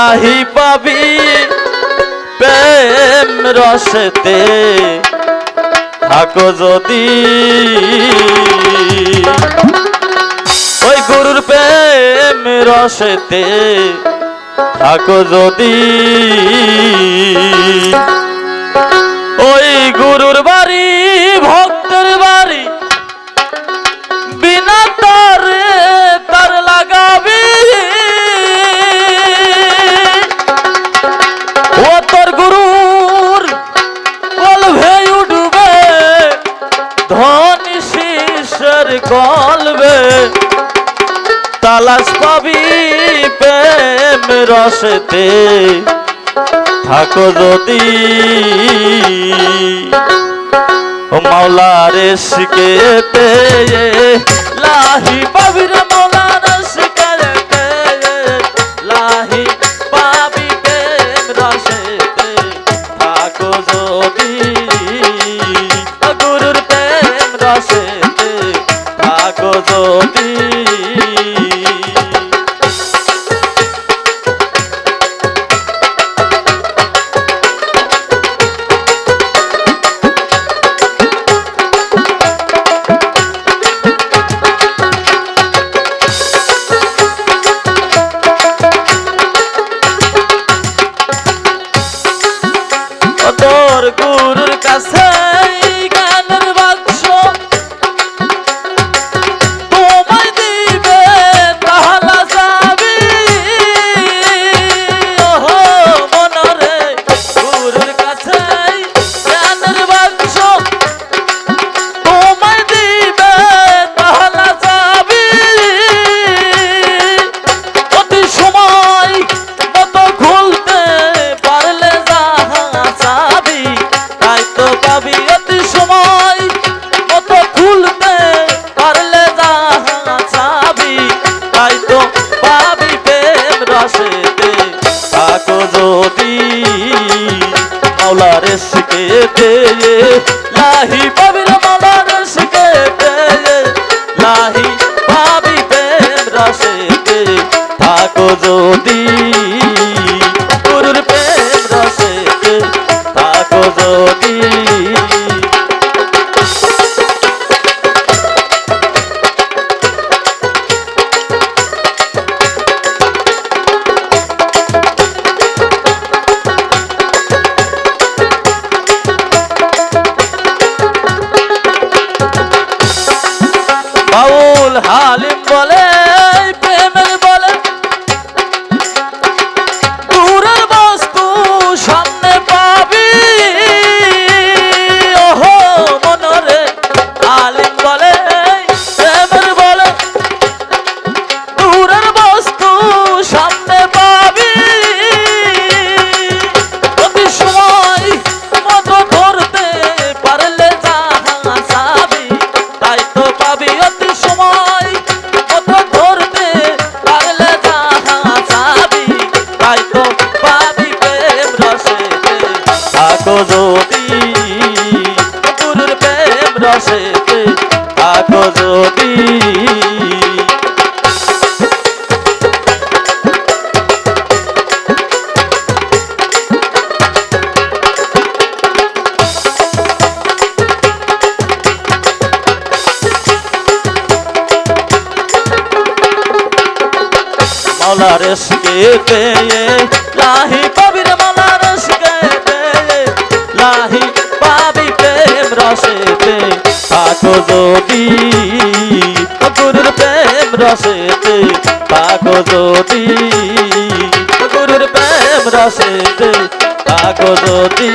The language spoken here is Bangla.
লাহি পাবি প্রেম রসেতে। থাকো যদি। ওই গুরুর প্রেম রসেতে। থাকো যদি। ওই গুরুর বাড়ি তালাশ পাবি প্রেম রসেতে। থাকো যদি ও মাওলার শিখেতে লাহি পাবি রে গুরুর কাছে থাকো যদি। মাওলার পেয়ে, লাহি পাবি রে মাওলার পেয়ে, লাহি পাবি প্রেম রাশে থাকো যদি। 啊六 যদি গুরুর প্রেম রসেতে থাকো যদি। মাওলার শিখেতে লাহি পাবি রে মাওলার লাহি পাবি প্রেম রসেতে। থাকো যদি গুরুর প্রেম রসেতে। থাকো যদি গুরুর প্রেম রসেতে। থাকো যদি